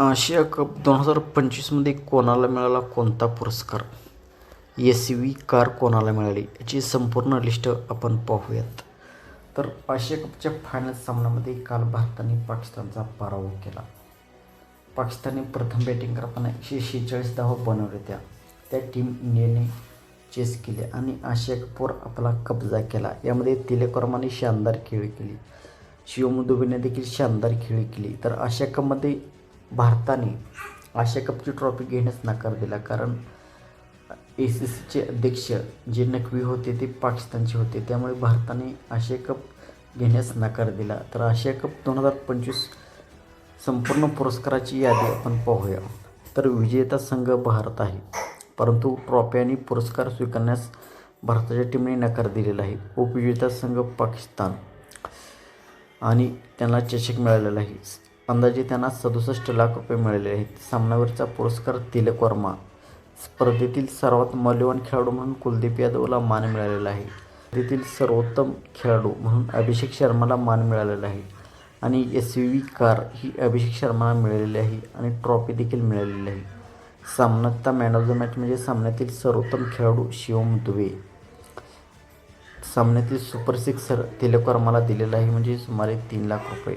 आशिया cup दोन हजार पंचवीसमध्ये कोणाला मिळाला कोणता पुरस्कार? एस व्ही कार कोणाला मिळाली? याची संपूर्ण लिस्ट आपण पाहूयात. तर आशिया कपच्या फायनल सामन्यामध्ये काल भारताने पाकिस्तानचा पराभव केला. पाकिस्तानने प्रथम बॅटिंग करताना एकशे शेहेचाळीस धावा बनवल्या त्या. त्या टीम इंडियाने चेस केले आणि आशिया कपवर आपला कब्जा केला. यामध्ये तिलक वर्माने शानदार खेळी केली. शिवम दुबेने देखील शानदार खेळी केली. तर आशिया कपमध्ये भारताने आशिया कपची ट्रॉफी घेण्यास नकार दिला. कारण ए सी सीचे अध्यक्ष जे नकवी होते ते पाकिस्तानचे होते. त्यामुळे भारताने आशिया कप घेण्यास नकार दिला. तर आशिया कप दोन हजार पंचवीस संपूर्ण पुरस्काराची यादी आपण पाहूया. तर विजेता संघ भारत आहे. परंतु ट्रॉफी आणि पुरस्कार स्वीकारण्यास भारताच्या टीमने नकार दिलेला आहे. उपविजेता संघ पाकिस्तान. आणि त्यांना चषक मिळालेला आहे. अंदाजे त्यांना सदुसष्ट लाख रुपये मिळाले आहेत. सामनावीरचा पुरस्कार तिलक वर्मा. स्पर्धेतील सर्वात मौल्यवान खेळाडू म्हणून कुलदीप यादवला मान मिळालेला आहे. स्पर्धेतील सर्वोत्तम खेळाडू म्हणून अभिषेक शर्माला मान मिळालेला आहे. आणि एस व्ही कार ही अभिषेक शर्माला मिळालेली आहे आणि ट्रॉफी देखील मिळालेली आहे. सामन्याचा मॅन ऑफ द मॅच म्हणजे सामन्यातील सर्वोत्तम खेळाडू शिवम दुबे. सामन्यातील सुपर सिक्सर तिलक वर्माला दिलेला आहे म्हणजे सुमारे तीन लाख रुपये.